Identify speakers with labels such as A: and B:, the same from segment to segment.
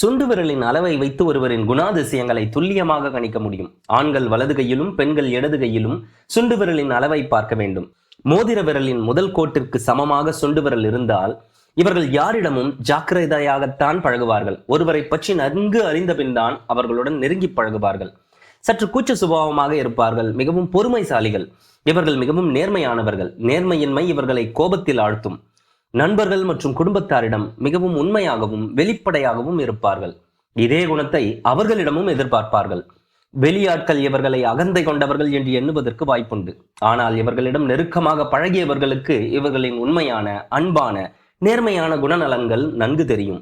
A: சுண்டு விரலின் அளவை வைத்து ஒருவரின் குணாதிசயங்களை துல்லியமாக கணிக்க முடியும். ஆண்கள் வலது கையிலும் பெண்கள் இடது கையிலும் சுண்டு விரலின் அளவை பார்க்க வேண்டும். மோதிர விரலின் முதல் கோட்டிற்கு சமமாக சுண்டு விரல் இருந்தால் இவர்கள் யாரிடமும் ஜாக்கிரதையாகத்தான் பழகுவார்கள். ஒருவரை பற்றி நன்கு அறிந்த பின்தான் அவர்களுடன் நெருங்கி பழகுவார்கள். சற்று கூச்ச சுபாவமாக இருப்பார்கள். மிகவும் பொறுமைசாலிகள். இவர்கள் மிகவும் நேர்மையானவர்கள். நேர்மையின்மை இவர்களை கோபத்தில் ஆழ்த்தும். நண்பர்கள் மற்றும் குடும்பத்தாரிடம் மிகவும் உண்மையாகவும் வெளிப்படையாகவும் இருப்பார்கள். இதே குணத்தை அவர்களிடமும் எதிர்பார்ப்பார்கள். வெளியாட்கள் இவர்களை அகந்தை கொண்டவர்கள் என்று எண்ணுவதற்கு வாய்ப்புண்டு. ஆனால் இவர்களிடம் நெருக்கமாக பழகியவர்களுக்கு இவர்களின் உண்மையான அன்பான நேர்மையான குணநலன்கள் நன்கு தெரியும்.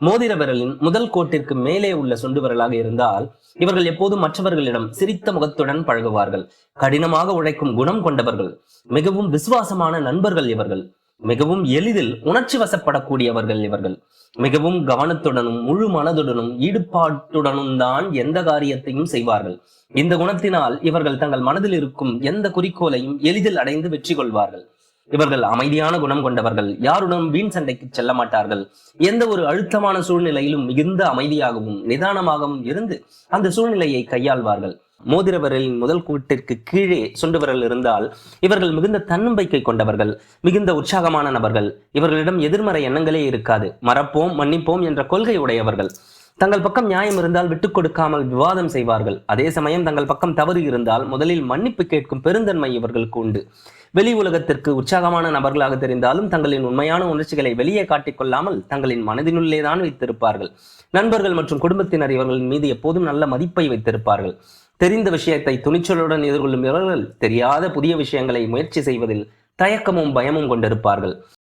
A: மோதிர விரலின் முதல் கோட்டிற்கு மேலே உள்ள சுண்டு விரலாக இருந்தால் இவர்கள் எப்போதும் மற்றவர்களிடம் சிரித்த முகத்துடன் பழகுவார்கள். கடினமாக உழைக்கும் குணம் கொண்டவர்கள் மிகவும் விசுவாசமான நண்பர்கள் இவர்கள். மிகவும் எளிதில் உணர்ச்சி வசப்படக்கூடியவர்கள் இவர்கள். மிகவும் கவனத்துடனும் முழு மனதுடனும் ஈடுபாட்டுடனும் தான் எந்த காரியத்தையும் செய்வார்கள். இந்த குணத்தினால் இவர்கள் தங்கள் மனதில் இருக்கும் எந்த குறிக்கோளையும் எளிதில் அடைந்து வெற்றி கொள்வார்கள். இவர்கள் அமைதியான குணம் கொண்டவர்கள். யாருடன் வீண் சண்டைக்கு செல்ல மாட்டார்கள். எந்த ஒரு அழுத்தமான சூழ்நிலையிலும் மிகுந்த அமைதியாகவும் நிதானமாகவும் இருந்து அந்த சூழ்நிலையை கையாள்வார்கள். மோதிர விரலின் முதல் கூட்டிற்கு கீழே சுண்டு விரல் இருந்தால் இவர்கள் மிகுந்த தன்னம்பிக்கை கொண்டவர்கள் மிகுந்த உற்சாகமான நபர்கள். இவர்களிடம் எதிர்மறை எண்ணங்களே இருக்காது. மறப்போம் மன்னிப்போம் என்ற கொள்கை உடையவர்கள் தங்கள் பக்கம் நியாயம் இருந்தால் விட்டுக் கொடுக்காமல் விவாதம் செய்வார்கள். அதே சமயம் தங்கள் பக்கம் தவறு இருந்தால் முதலில் மன்னிப்பு கேட்கும் பெருந்தன்மை இவர்களுக்கு உண்டு. வெளி உலகத்திற்கு உற்சாகமான நபர்களாக தெரிந்தாலும் தங்களின் உண்மையான உணர்ச்சிகளை வெளியே காட்டிக்கொள்ளாமல் தங்களின் மனதினுள்ளே தான் வைத்திருப்பார்கள். நண்பர்கள் மற்றும் குடும்பத்தினர் இவர்களின் மீது எப்போதும் நல்ல மதிப்பை வைத்திருப்பார்கள். தெரிந்த விஷயத்தை துணிச்சலுடன் எதிர்கொள்ளும் இவர்கள் தெரியாத புதிய விஷயங்களை முயற்சி செய்வதில் தயக்கமும் பயமும் கொண்டிருப்பார்கள்.